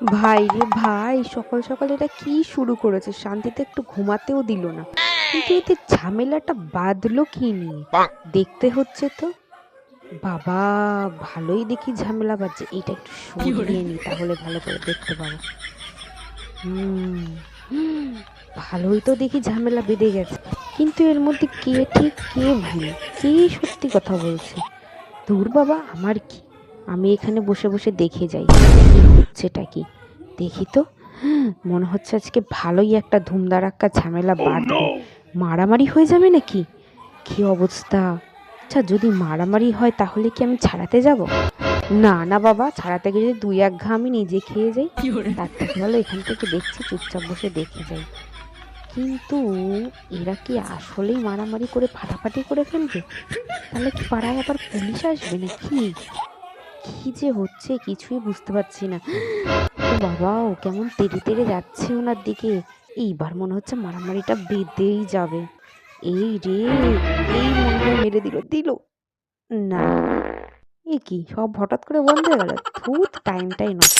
ভাই রে ভাই সকাল সকাল এটা কি শুরু করেছে? শান্তিতে একটু ঘুমাতেও দিল না। কিন্তু এতে ঝামেলাটা বাঁধলো কি নিয়ে? দেখতে হচ্ছে তো। বাবা ভালোই দেখি ঝামেলা বাজছে এটা একটু সরিয়ে নি তাহলে ভালো করে দেখতে পাবো হুম ভালোই তো দেখি ঝামেলা বেঁধে গেছে। কিন্তু এর মধ্যে কে ঠিক কে ভুল? কে সত্যি কথা বলছে? দূর বাবা আমার কি? আমি এখানে বসে বসে দেখে যাই। হচ্ছেটা কি? দেখি তো। মনে হচ্ছে আজকে ভালোই একটা ধুমধারাক্কা ঝামেলা বাঁধবে মারামারি হয়ে যাবে নাকি? কি অবস্থা? আচ্ছা যদি মারামারি হয় তাহলে কি আমি ছাড়াতে যাব? না না বাবা ছাড়াতে গেলে দুই এক ঘা আমি নিজে খেয়ে যাই। তার থেকে ভালো এখান থেকে দেখছি চুপচাপ বসে দেখে যাই। কিন্তু এরা কি আসলেই মারামারি করে ফাটাফাটি করে ফেলবে? তাহলে কি পাড়ায় আবার পুলিশ আসবে নাকি? কি যে হচ্ছে কিছুই বুঝতে পারছি না। ও বাবা, ও কেমন তেড়ে তেড়ে যাচ্ছে ওনার দিকে। এইবার মনে হচ্ছে মারামারিটা বেঁধেই যাবে। এই রে, এই মনে মেরে দিল দিল। না, এ কি, সব হঠাৎ করে বন্ধ হয়ে গেল? ভূত টাইমটাই নষ্ট।